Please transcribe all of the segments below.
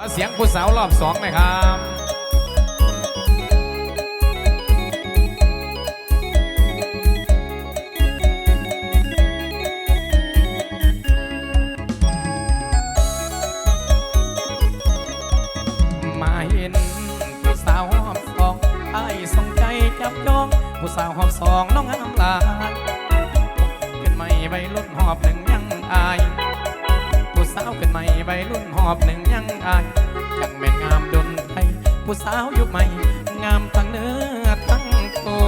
ขอเสียงผู้สาวรอบสองหน่อยครับ มาเห็นผู้สาวหอบสองไอ้สงใจจับจอง ผู้สาวหอบสองน้องงามลาขึ้นไม่ใบรุ่นหอบหนึ่งยังอาย สาวขึ้นใหม่ใบรุ่นหอบหนึ่งยังอายยังเป็นงามดนไทยผู้สาวยุคใหม่ งามทั้งเนื้อทั้งตัว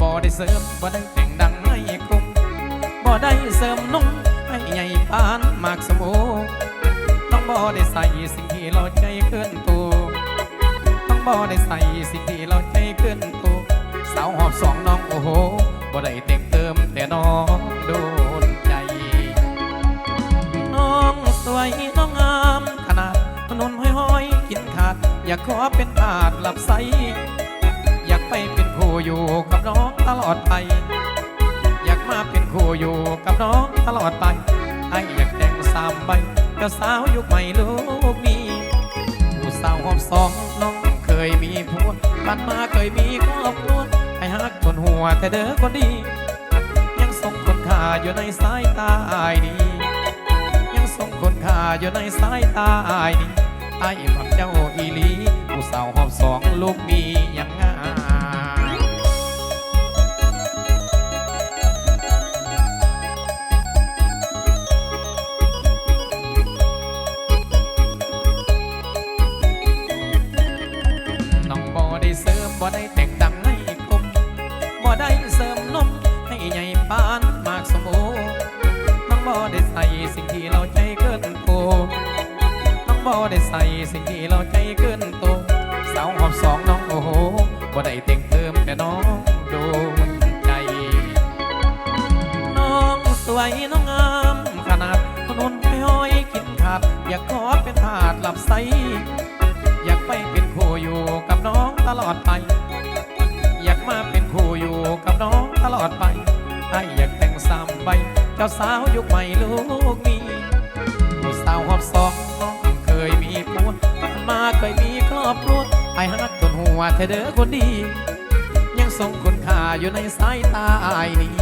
บ่ได้เสริมบ่ได้แต่งดังให้คุ้มบ่ได้เสริมนุ่งให้ใหญ่ปานมากสมูต้องบ่ได้ใส่สิ่งที่เราใจเกินตัวต้องบ่ได้ใส่สิ่งที่เราใจเกินตัวสาวหอบสองน้องโอ้โหบ่ได้แต่งเติมแต่น้อง อยากขอเป็นทาสหลับใส อยากไปเป็นคู่อยู่กับน้องตลอดไป อยากมาเป็นคู่อยู่กับน้องตลอดไปไออยากแต่งสามใบเจ้าสาวยุคใหม่ลูกนี้ผู้สาวหอมสองน้องเคยมีผัวบ้านมาเคยมีครอบครัวให้ฮักคนหัวแต่เด้อคนดี ยังทรงคนค่าอยู่ในสายตาอายนี้ยังทรงคนค่าอยู่ในสายตาอายนี้ไอ้ฝัก ลูกมียังงามน้องบ่ได้เสริมบ่ได้แต่งดังให้คมบ่ได้เสริมนมให้ใหญ่ปานมากสมโอน้องบ่ได้ใส่สิ่งที่เราใจเกินโตน้องบ่ได้ใส่สิ่งที่เราใจเกินโต สาวหอบสองน้องโอ้โหบ่ได้แต่งเติมแต่น้องโดนใจ น้องสวยน้องงามขนาดถนนไม่ห้อยกินขาด อยากขอเป็นทาสหลับใส อยากไปเป็นคู่อยู่กับน้องตลอดไป อยากมาเป็นคู่อยู่กับน้องตลอดไปไออยากแต่งสามใบ เจ้าสาวยุคใหม่ลูกนี้ ว่าเธอเด้อคนดี ยังทรงคุณค่าอยู่ในสายตาอายนี้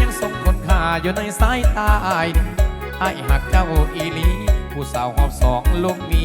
ยังทรงคุณค่าอยู่ในสายตาอายนี้ไอหักเจ้าอีลีผู้สาวหอบสองลูกมี